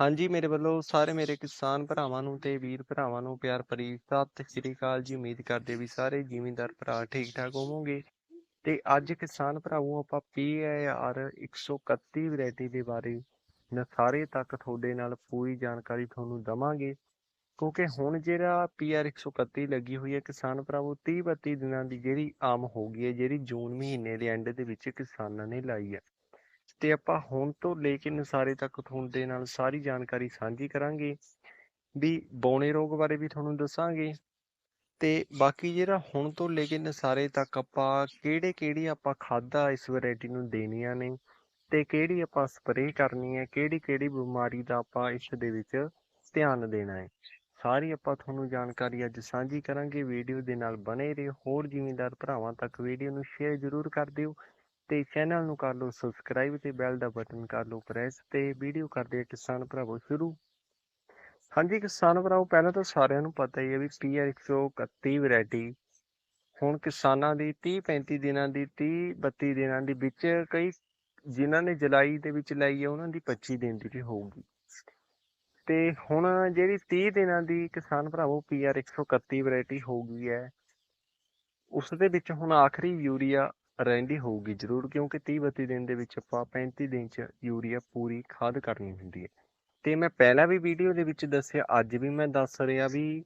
ਹਾਂਜੀ, ਮੇਰੇ ਵੱਲੋਂ ਸਾਰੇ ਮੇਰੇ ਕਿਸਾਨ ਭਰਾਵਾਂ ਨੂੰ ਤੇ ਵੀਰ ਭਰਾਵਾਂ ਨੂੰ ਪਿਆਰ ਭਰੀ ਸਤਿ ਸ੍ਰੀ ਅਕਾਲ ਜੀ। ਉਮੀਦ ਕਰਦੇ ਵੀ ਸਾਰੇ ਜ਼ਿਮੀਂਦਾਰ ਭਰਾ ਠੀਕ ਠਾਕ ਹੋਵੋਗੇ। ਤੇ ਅੱਜ ਕਿਸਾਨ ਭਰਾਵੋ ਆਪਾਂ PIR 131 ਵੈਰਾਈਟੀ ਦੇ ਬਾਰੇ ਸਾਰੇ ਤੱਕ ਤੁਹਾਡੇ ਨਾਲ ਪੂਰੀ ਜਾਣਕਾਰੀ ਤੁਹਾਨੂੰ ਦਵਾਂਗੇ। ਕਿਉਂਕਿ ਹੁਣ ਜਿਹੜਾ PR 131 ਲੱਗੀ ਹੋਈ ਹੈ ਕਿਸਾਨ ਭਰਾਵੋ 30 32 ਦਿਨਾਂ ਦੀ ਜਿਹੜੀ ਆਮ ਹੋ ਗਈ ਹੈ, ਜਿਹੜੀ ਜੂਨ ਮਹੀਨੇ ਦੇ ਐਂਡ ਦੇ ਵਿੱਚ ਕਿਸਾਨਾਂ ਨੇ ਲਾਈ ਹੈ। ਤੇ ਆਪਾਂ ਹੁਣ ਤੋਂ ਲੈ ਕੇ ਨਸਾਰੇ ਤੱਕ ਤੁਹਾਡੇ ਨਾਲ ਸਾਰੀ ਜਾਣਕਾਰੀ ਸਾਂਝੀ ਕਰਾਂਗੇ। ਵੀ ਬੌਣੇ ਰੋਗ ਬਾਰੇ ਵੀ ਤੁਹਾਨੂੰ ਦੱਸਾਂਗੇ। ਤੇ ਬਾਕੀ ਜਿਹੜਾ ਹੁਣ ਤੋਂ ਲੈ ਕੇ ਨਸਾਰੇ ਤੱਕ ਆਪਾਂ ਕਿਹੜੇ ਕਿਹੜੀ ਆਪਾਂ ਖਾਦਾ ਇਸ ਵੈਰਾਈਟੀ ਨੂੰ ਦੇਣੀਆਂ ਨੇ ਤੇ ਕਿਹੜੀ ਆਪਾਂ ਸਪਰੇਅ ਕਰਨੀ ਹੈ, ਕਿਹੜੀ ਕਿਹੜੀ ਬਿਮਾਰੀ ਦਾ ਆਪਾਂ ਇਸ ਦੇ ਵਿੱਚ ਧਿਆਨ ਦੇਣਾ ਹੈ। ਸਾਰੀ ਆਪਾਂ ਤੁਹਾਨੂੰ ਜਾਣਕਾਰੀ ਅੱਜ ਸਾਂਝੀ ਕਰਾਂਗੇ। ਵੀਡੀਓ ਦੇ ਨਾਲ ਬਣੇ ਰਹੋ। ਹੋਰ ਜ਼ਿਮੀਂਦਾਰ ਭਰਾਵਾਂ ਤੱਕ ਵੀਡੀਓ ਨੂੰ ਸ਼ੇਅਰ ਜ਼ਰੂਰ ਕਰ ਦਿਓ। ਤੇ ਚੈਨਲ ਨੂੰ ਕਰ ਲਓ ਸਬਸਕ੍ਰਾਈਬ ਤੇ ਬੈਲ ਦਾ ਬਟਨ ਕਰ ਲਓ ਪ੍ਰੈਸ ਤੇ ਵੀਡੀਓ ਕਰਦੇ ਕਿਸਾਨ ਭਰਾਵੋ ਸ਼ੁਰੂ। ਹਾਂਜੀ ਕਿਸਾਨ ਭਰਾਵੋ, ਪਹਿਲਾਂ ਤਾਂ ਸਾਰਿਆਂ ਨੂੰ ਪਤਾ ਹੀ ਹੈ ਵੀ PR 131 ਵੈਰਾਈਟੀ ਹੁਣ ਕਿਸਾਨਾਂ ਦੀ 30 35 ਦਿਨਾਂ ਦੀ 30 32 ਦਿਨਾਂ ਦੀ ਵਿੱਚ ਕਈ ਜਿਨ੍ਹਾਂ ਨੇ ਜੁਲਾਈ ਦੇ ਵਿੱਚ ਲਾਈ ਹੈ ਉਹਨਾਂ ਦੀ 25 ਦਿਨ ਦੀ ਵੀ ਹੋਊਗੀ। ਤੇ ਹੁਣ ਜਿਹੜੀ 30 ਦਿਨਾਂ ਦੀ ਕਿਸਾਨ ਭਰਾਵੋ PR 131 ਵੈਰਾਈਟੀ ਹੋ ਗਈ ਹੈ, ਉਸ ਦੇ ਵਿੱਚ ਹੁਣ ਆਖਰੀ ਯੂਰੀਆ ਰਹਿੰਦੀ ਹੋਊਗੀ ਜ਼ਰੂਰ, ਕਿਉਂਕਿ 30 32 ਦਿਨ ਦੇ ਵਿੱਚ ਆਪਾਂ 35 ਦਿਨ ਚ ਯੂਰੀਆ ਪੂਰੀ ਖਾਦ ਕਰਨੀ ਹੁੰਦੀ ਹੈ। ਤੇ ਮੈਂ ਪਹਿਲਾਂ ਵੀ ਵੀਡੀਓ ਦੇ ਵਿੱਚ ਦੱਸਿਆ, ਅੱਜ ਵੀ ਮੈਂ ਦੱਸ ਰਿਹਾ ਵੀ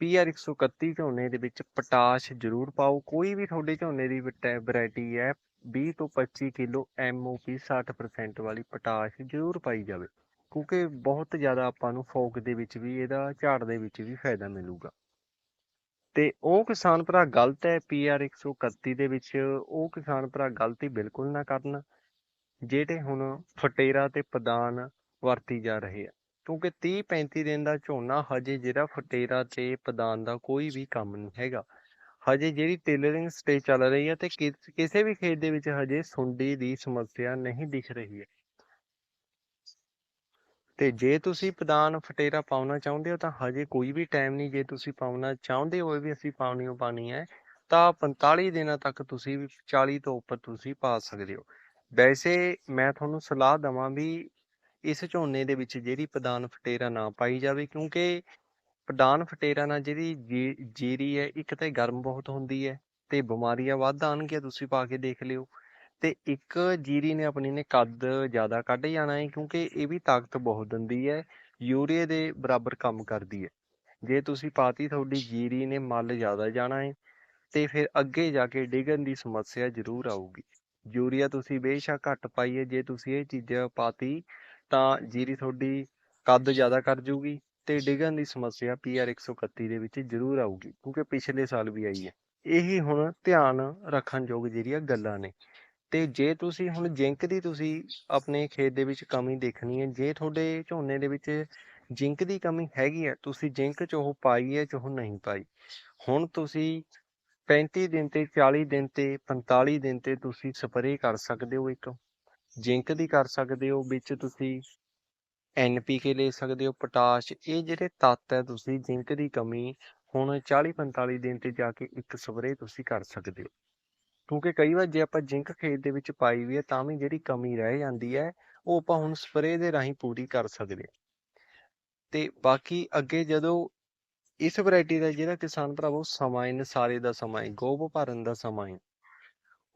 PR 131 ਝੋਨੇ ਦੇ ਵਿੱਚ ਪੋਟਾਸ਼ ਜ਼ਰੂਰ ਪਾਓ। ਕੋਈ ਵੀ ਤੁਹਾਡੇ ਝੋਨੇ ਦੀ ਵੈਰਾਈਟੀ ਹੈ 20 ਤੋਂ 25 ਕਿਲੋ MOP 60% ਵਾਲੀ ਪੋਟਾਸ਼ ਜ਼ਰੂਰ ਪਾਈ ਜਾਵੇ, ਕਿਉਂਕਿ ਬਹੁਤ ਜ਼ਿਆਦਾ ਆਪਾਂ ਨੂੰ ਫੋਕ ਦੇ ਵਿੱਚ ਵੀ, ਇਹਦਾ ਝਾੜ ਦੇ ਵਿੱਚ ਵੀ ਫਾਇਦਾ ਮਿਲੂਗਾ। ਤੇ ਉਹ ਕਿਸਾਨ ਭਰਾ ਗਲਤ ਹੈ, PR 131 ਦੇ ਵਿੱਚ, ਉਹ ਕਿਸਾਨ ਭਰਾ ਗਲਤੀ ਬਿਲਕੁਲ ਨਾ ਕਰਨ, ਜਿਹੜੇ ਹੁਣ ਫਟੇਰਾ ਤੇ ਪਦਾਨ ਵਰਤੀ ਜਾ ਰਹੇ ਆ। ਕਿਉਂਕਿ 30 35 ਦਿਨ ਦਾ ਝੋਨਾ ਹਜੇ ਜਿਹੜਾ ਫਟੇਰਾ ਤੇ ਪਦਾਨ ਦਾ ਕੋਈ ਵੀ ਕੰਮ ਨਹੀਂ ਹੈਗਾ। ਹਜੇ ਜਿਹੜੀ ਟੇਲਰਿੰਗ ਸਟੇਜ ਚੱਲ ਰਹੀ ਹੈ ਤੇ ਕਿਸੇ ਵੀ ਖੇਤ ਦੇ ਵਿੱਚ ਹਜੇ ਸੁੰਡੀ ਦੀ ਸਮੱਸਿਆ ਨਹੀਂ ਦਿਖ ਰਹੀ ਹੈ। ਤੇ ਜੇ ਤੁਸੀਂ ਪਦਾਨ ਫਟੇਰਾ ਪਾਉਣਾ ਚਾਹੁੰਦੇ ਹੋ ਤਾਂ ਹਜੇ ਕੋਈ ਵੀ ਟਾਈਮ ਨਹੀਂ, ਜੇ ਤੁਸੀਂ ਪਾਉਣਾ ਚਾਹੁੰਦੇ ਹੋ ਵੀ ਅਸੀਂ ਪਾਉਣੀ ਓ ਪਾਣੀ ਹੈ, ਤਾਂ 45 ਦਿਨਾਂ ਤੱਕ ਤੁਸੀਂ ਵੀ 40 ਤੋਂ ਉੱਪਰ ਤੁਸੀਂ ਪਾ ਸਕਦੇ ਹੋ। ਵੈਸੇ ਮੈਂ ਤੁਹਾਨੂੰ ਸਲਾਹ ਦਵਾਂ ਵੀ ਇਸ ਝੋਨੇ ਦੇ ਵਿੱਚ ਜਿਹੜੀ ਪਦਾਨ ਫਟੇਰਾ ਨਾ ਪਾਈ ਜਾਵੇ, ਕਿਉਂਕਿ ਪਦਾਨ ਫਟੇਰਾ ਨਾਲ ਜਿਹੜੀ ਜੀ- ਜੀਰੀ ਹੈ, ਇੱਕ ਤਾਂ ਗਰਮ ਬਹੁਤ ਹੁੰਦੀ ਹੈ ਤੇ ਬਿਮਾਰੀਆਂ ਵੱਧ ਆਉਣਗੀਆਂ, ਤੁਸੀਂ ਪਾ ਕੇ ਦੇਖ ਲਿਓ। ਤੇ ਇੱਕ ਜੀਰੀ ਨੇ ਆਪਣੀ ਨੇ ਕੱਦ ਜ਼ਿਆਦਾ ਕੱਢ ਜਾਣਾ ਹੈ ਕਿਉਂਕਿ ਇਹ ਵੀ ਤਾਕਤ ਬਹੁਤ ਦਿੰਦੀ ਹੈ ਯੂਰੀਏ ਦੇ ਬਰਾਬਰ ਕੰਮ ਕਰਦੀ ਹੈ ਜੇ ਤੁਸੀਂ ਪਾਤੀ ਤੁਹਾਡੀ ਜੀਰੀ ਨੇ ਮੱਲ ਜ਼ਿਆਦਾ ਜਾਣਾ ਹੈ ਤੇ ਫਿਰ ਅੱਗੇ ਜਾ ਕੇ ਡਿੱਗਣ ਦੀ ਸਮੱਸਿਆ ਜ਼ਰੂਰ ਆਊਗੀ। ਯੂਰੀਆ ਤੁਸੀਂ ਬੇਸ਼ੱਕ ਘੱਟ ਪਾਈਏ, ਜੇ ਤੁਸੀਂ ਇਹ ਚੀਜ਼ਾਂ ਪਾਤੀ, ਤਾਂ ਜੀਰੀ ਤੁਹਾਡੀ ਕੱਦ ਜ਼ਿਆਦਾ ਕਰ ਜੂਗੀ ਤੇ ਡਿੱਗਣ ਦੀ ਸਮੱਸਿਆ PR 131 ਦੇ ਵਿੱਚ ਜ਼ਰੂਰ ਆਊਗੀ, ਕਿਉਂਕਿ ਪਿਛਲੇ ਸਾਲ ਵੀ ਆਈ ਹੈ ਇਹੀ ਹੁਣ ਧਿਆਨ ਰੱਖਣ ਯੋਗ ਜਿਹੜੀਆਂ ਗੱਲਾਂ ਨੇ। ਤੇ ਜੇ ਤੁਸੀਂ ਹੁਣ ਜ਼ਿੰਕ ਦੀ ਤੁਸੀਂ ਆਪਣੇ ਖੇਤ ਦੇ ਵਿੱਚ ਕਮੀ ਦੇਖਣੀ ਹੈ, ਜੇ ਤੁਹਾਡੇ ਝੋਨੇ ਦੇ ਵਿੱਚ ਜ਼ਿੰਕ ਦੀ ਕਮੀ ਹੈਗੀ ਹੈ, ਤੁਸੀਂ ਜ਼ਿੰਕ ਚ ਉਹ ਪਾਈ ਹੈ ਚਾਹੋ ਨਹੀਂ ਪਾਈ। ਹੁਣ ਤੁਸੀਂ 35 ਦਿਨ ਤੇ 40 ਦਿਨ ਤੇ 45 ਦਿਨ ਤੇ ਤੁਸੀਂ ਸਪਰੇਅ ਕਰ ਸਕਦੇ ਹੋ ਇੱਕ। ਜ਼ਿੰਕ ਦੀ ਕਰ ਸਕਦੇ ਹੋ, ਵਿੱਚ ਤੁਸੀਂ NPK ਲੈ ਸਕਦੇ ਹੋ, ਪੋਟਾਸ਼, ਇਹ ਜਿਹੜੇ ਤੱਤ ਹੈ ਤੁਸੀਂ ਜ਼ਿੰਕ ਦੀ ਕਮੀ ਹੁਣ 40 45 ਦਿਨ ਤੇ ਜਾ ਕੇ ਇੱਕ ਸਪਰੇਅ ਤੁਸੀਂ ਕਰ ਸਕਦੇ ਹੋ। ਕਿਉਂਕਿ ਕਈ ਵਾਰ ਜੇ ਆਪਾਂ ਜ਼ਿੰਕ ਖੇਤ ਦੇ ਵਿੱਚ ਪਾਈ ਵੀ ਹੈ, ਤਾਂ ਵੀ ਜਿਹੜੀ ਕਮੀ ਰਹਿ ਜਾਂਦੀ ਹੈ, ਉਹ ਆਪਾਂ ਹੁਣ ਸਪਰੇਅ ਦੇ ਰਾਹੀਂ ਪੂਰੀ ਕਰ ਸਕਦੇ ਹਾਂ। ਤੇ ਬਾਕੀ ਅੱਗੇ ਜਦੋਂ ਇਸ ਵੈਰਾਈਟੀ ਦਾ ਜਿਹੜਾ ਕਿਸਾਨ ਭਰਾਵੋ ਸਮਾਂ ਹੈ, ਨਸਾਰੇ ਦਾ ਸਮਾਂ ਹੈ, ਗੋਭ ਭਰਨ ਦਾ ਸਮਾਂ ਹੈ,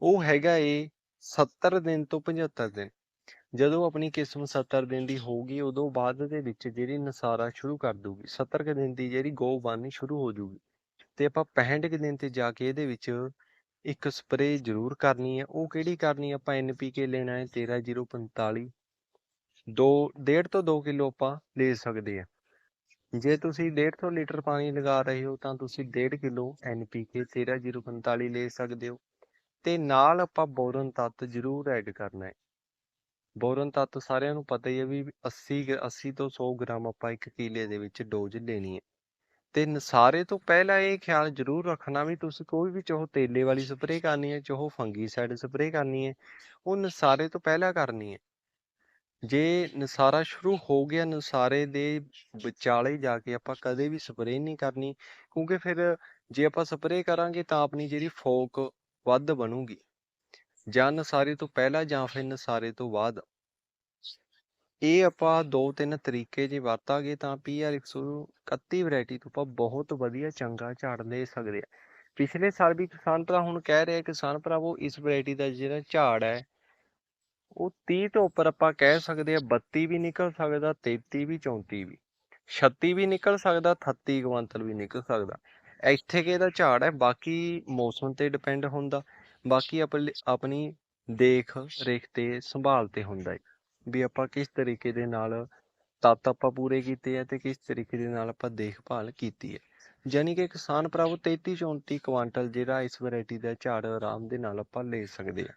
ਉਹ ਹੈਗਾ ਏ 70 ਦਿਨ ਤੋਂ 75 ਦਿਨ। ਜਦੋਂ ਆਪਣੀ ਕਿਸਮ 70 ਦਿਨ ਦੀ ਹੋਊਗੀ, ਉਦੋਂ ਬਾਅਦ ਦੇ ਵਿੱਚ ਜਿਹੜੀ ਨਸਾਰਾ ਸ਼ੁਰੂ ਕਰ ਦੂਗੀ 70 ਕੁ ਦਿਨ ਦੀ ਜਿਹੜੀ ਗੋਭ ਬਣਨੀ ਸ਼ੁਰੂ ਹੋ ਜੂਗੀ। ਤੇ ਆਪਾਂ 65 ਕੁ ਦਿਨ ਤੇ ਜਾ ਕੇ ਇਹਦੇ ਵਿੱਚ ਇੱਕ ਸਪਰੇਅ ਜ਼ਰੂਰ ਕਰਨੀ ਹੈ। ਉਹ ਕਿਹੜੀ ਕਰਨੀ ਹੈ? ਆਪਾਂ NPK ਲੈਣਾ ਹੈ 13045 ਦੋ, ਡੇਢ ਤੋਂ 2 ਕਿਲੋ ਆਪਾਂ ਲੈ ਸਕਦੇ ਆ ਜੇ ਤੁਸੀਂ 150 ਲੀਟਰ ਪਾਣੀ ਲਗਾ ਰਹੇ ਹੋ, ਤਾਂ ਤੁਸੀਂ 1.5 ਕਿਲੋ NPK 13045 ਲੈ ਸਕਦੇ ਹੋ। ਤੇ ਨਾਲ ਆਪਾਂ ਬੋਰਨ ਤੱਤ ਜ਼ਰੂਰ ਐਡ ਕਰਨਾ ਹੈ। ਬੋਰਨ ਤੱਤ ਸਾਰਿਆਂ ਨੂੰ ਪਤਾ ਹੀ ਹੈ ਵੀ 80 ਗ- 80 ਤੋਂ 100 ਗ੍ਰਾਮ ਆਪਾਂ ਇੱਕ ਕਿਲੇ ਦੇ ਵਿੱਚ ਡੋਜ਼ ਲੈਣੀ ਹੈ। ਤੇ ਨਸਾਰੇ ਤੋਂ ਪਹਿਲਾਂ ਇਹ ਖਿਆਲ ਜ਼ਰੂਰ ਰੱਖਣਾ ਵੀ ਤੁਸੀਂ ਕੋਈ ਵੀ ਚਾਹੋ ਤੇਲੇ ਵਾਲੀ ਸਪਰੇਅ ਕਰਨੀ ਹੈ, ਚਾਹੋ ਫੰਗੀਸਾਈਡ ਸਪਰੇਅ ਕਰਨੀ ਹੈ, ਉਹ ਨਸਾਰੇ ਤੋਂ ਪਹਿਲਾਂ ਕਰਨੀ ਹੈ। ਜੇ ਨਸਾਰਾ ਸ਼ੁਰੂ ਹੋ ਗਿਆ, ਨਸਾਰੇ ਦੇ ਵਿਚਾਲੇ ਜਾ ਕੇ ਆਪਾਂ ਕਦੇ ਵੀ ਸਪਰੇਅ ਨਹੀਂ ਕਰਨੀ, ਕਿਉਂਕਿ ਫਿਰ ਜੇ ਆਪਾਂ ਸਪਰੇਅ ਕਰਾਂਗੇ ਤਾਂ ਆਪਣੀ ਜਿਹੜੀ ਫੋਕ ਵੱਧ ਬਣੂਗੀ, ਜਾਂ ਨਸਾਰੇ ਤੋਂ ਪਹਿਲਾਂ ਜਾਂ ਫਿਰ ਨਸਾਰੇ ਤੋਂ ਬਾਅਦ। ਇਹ ਆਪਾਂ ਦੋ ਤਿੰਨ ਤਰੀਕੇ ਜੇ ਵਰਤਾਂਗੇ ਤਾਂ PR 131 ਵੈਰਾਈਟੀ ਤੋਂ ਆਪਾਂ ਬਹੁਤ ਵਧੀਆ ਚੰਗਾ ਝਾੜ ਲੈ ਸਕਦੇ ਆ ਪਿਛਲੇ ਸਾਲ ਵੀ ਕਿਸਾਨ ਭਰਾ ਹੁਣ ਕਹਿ ਰਹੇ ਕਿਸਾਨ ਭਰਾਵੋ ਇਸ ਵੈਰਾਈਟੀ ਦਾ ਜਿਹੜਾ ਝਾੜ ਹੈ, ਉਹ 30 ਤੋਂ ਉੱਪਰ ਆਪਾਂ ਕਹਿ ਸਕਦੇ ਆ 32 ਵੀ ਨਿਕਲ ਸਕਦਾ 33 ਵੀ 34 ਵੀ 36 ਵੀ ਨਿਕਲ ਸਕਦਾ 38 ਕੁਆਂਟਲ ਵੀ ਨਿਕਲ ਸਕਦਾ। ਇੱਥੇ ਕਿ ਇਹਦਾ ਝਾੜ ਹੈ, ਬਾਕੀ ਮੌਸਮ ਤੇ ਡਿਪੈਂਡ ਹੁੰਦਾ, ਬਾਕੀ ਆਪਣੀ ਆਪਣੀ ਦੇਖ ਰੇਖ ਤੇ ਸੰਭਾਲ ਤੇ ਹੁੰਦਾ ਹੈ। ਵੀ ਆਪਾਂ ਕਿਸ ਤਰੀਕੇ ਦੇ ਨਾਲ ਤੱਤ ਆਪਾਂ ਪੂਰੇ ਕੀਤੇ ਆ ਤੇ ਕਿਸ ਤਰੀਕੇ ਦੇ ਨਾਲ ਆਪਾਂ ਦੇਖਭਾਲ ਕੀਤੀ ਹੈ। ਯਾਨੀ ਕਿ ਕਿਸਾਨ ਭਰਾਵੋ 33 34 ਕੁਆਂਟਲ ਜਿਹੜਾ ਇਸ ਵੈਰਾਈਟੀ ਦਾ ਝਾੜ ਆਰਾਮ ਦੇ ਨਾਲ ਆਪਾਂ ਲੈ ਸਕਦੇ ਆ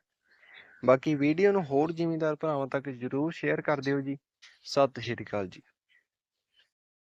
ਬਾਕੀ ਵੀਡੀਓ ਨੂੰ ਹੋਰ ਜ਼ਿਮੀਂਦਾਰ ਭਰਾਵਾਂ ਤੱਕ ਜਰੂਰ ਸ਼ੇਅਰ ਕਰ ਦਿਓ ਜੀ। ਸਤਿ ਸ਼੍ਰੀ ਅਕਾਲ ਜੀ।